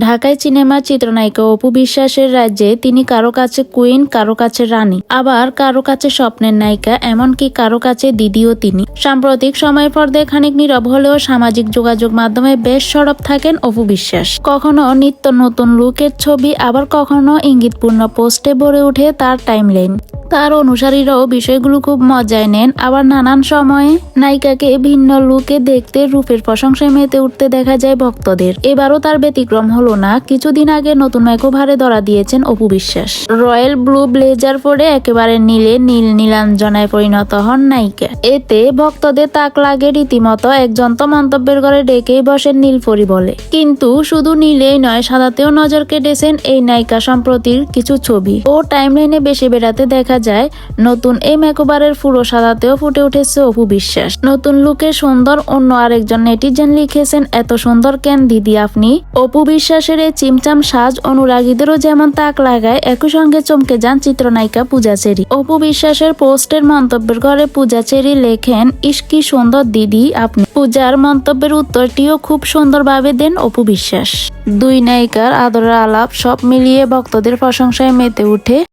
ঢাকায় সিনেমার চিত্রনায়িকা অপু বিশ্বাসের রাজ্যে তিনি কারও কাছে কুইন, কারও কাছে রানী, আবার কারও কাছে স্বপ্নের নায়িকা, এমনকি কারও কাছে দিদিও তিনি। সাম্প্রতিক সময় পর্দায় খানিক নীরব হলেও সামাজিক যোগাযোগ মাধ্যমে বেশ সরব থাকেন অপু বিশ্বাস। কখনো নিত্য নতুন লুকের ছবি, আবার কখনো ইঙ্গিতপূর্ণ পোস্টে ভরে ওঠে তার টাইমলাইন। তার অনুসারীরাও বিষয়গুলো খুব মজায় নেন। আবার নানান সময়ে নায়িকাকে ভিন্ন লুকে দেখতে রূপের প্রশংসায় মেতে উঠতে দেখা যায় ভক্তদের। এবারও তার ব্যতিক্রম হলো না। কিছুদিন আগে নতুন ভারে ধরা দিয়েছেন Apu Biswas. Royal blue blazer পরে একেবারে নীলে, নীল নীলাঞ্জনায় পরিণত হন নায়িকা। এতে ভক্তদের তাক লাগে রীতিমতো একজন তো মন্তব্যের ঘরে ডেকেই বসেন নীলপরি বলে। কিন্তু শুধু নীলেই নয়, সাদাতেও নজর কেটেছেন এই নায়িকা সম্প্রতির কিছু ছবি। ও টাইমলাইনে বেশি বেড়াতে দেখা যায়, নতুন এই মেকওভারের পুরো সাদাতেও ফুটে উঠেছে অপু বিশ্বাস। নতুন লুকে সুন্দর অন্য আরেকজন নেটিজেন লিখেছেন, এত সুন্দর কেন দিদি আপনি? অপু বিশ্বাসের এই চিমচাম সাজ অনুরাগীদেরও যেমন তাক লাগায়, একই সঙ্গে চমকে যান চিত্রনায়িকা পূজা চেরি। অপু বিশ্বাসের পোস্টের মন্তব্যের ঘরে পূজা চেরি লেখেন, ইস কি সুন্দর দিদি আপনি। পূজার মন্তব্যের উত্তরটিও খুব সুন্দরভাবে দেন অপু বিশ্বাস। দুই নায়িকার আদরের আলাপ সব মিলিয়ে ভক্তদের প্রশংসায় মেতে উঠে।